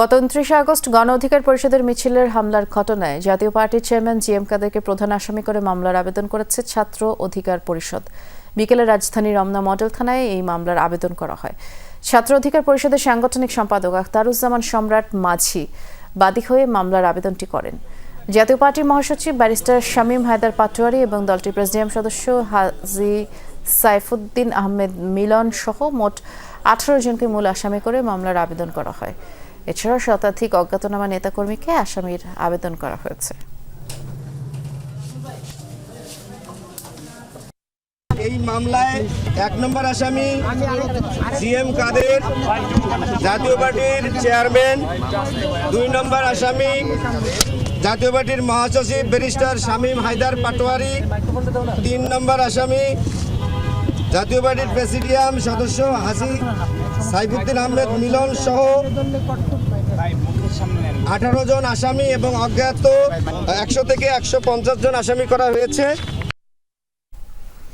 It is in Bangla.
গত উনত্রিশে আগস্ট গণ অধিকার পরিষদের মিছিলের হামলার ঘটনায় জাতীয় পার্টির চেয়ারম্যান জি এম কাদেরকে প্রধান আসামি করে মামলার আবেদন করেছে ছাত্র অধিকার পরিষদ। বিকেলে রাজধানীর রমনা মডেল থানায় এই মামলার আবেদন করা হয়। ছাত্র অধিকার পরিষদের সাংগঠনিক সম্পাদক আখতারুজ্জামান সম্রাট মাঝি বাদী হয়ে মামলার আবেদনটি করেন। জাতীয় পার্টির মহাসচিব ব্যারিস্টার শামীম হায়দার পাটোয়ারি এবং দলটির প্রেসিডিয়াম সদস্য হাজি সাইফুদ্দিন আহমেদ মিলন সহ মোট আঠারো জনকে মূল আসামি করে মামলার আবেদন করা হয়। এছাড়াও শতাধিক অজ্ঞাতনামা নেতাকর্মীকে আসামির আবেদন করা হয়েছে। এই মামলায় এক নম্বর আসামি সিএম কাদের, জাতীয় পার্টির চেয়ারম্যান। দুই নম্বর আসামি জাতীয় পার্টির মহাসচিব ব্যারিস্টার শামীম হায়দার পাটোয়ারি। তিন নম্বর আসামি জাতীয় পার্টির প্রেসিডিয়াম সদস্য হাসি সাইফুদ্দিন আহমেদ মিলন সহ আঠারো জন আসামি এবং অজ্ঞাত একশো থেকে একশো পঞ্চাশ জন আসামি করা হয়েছে।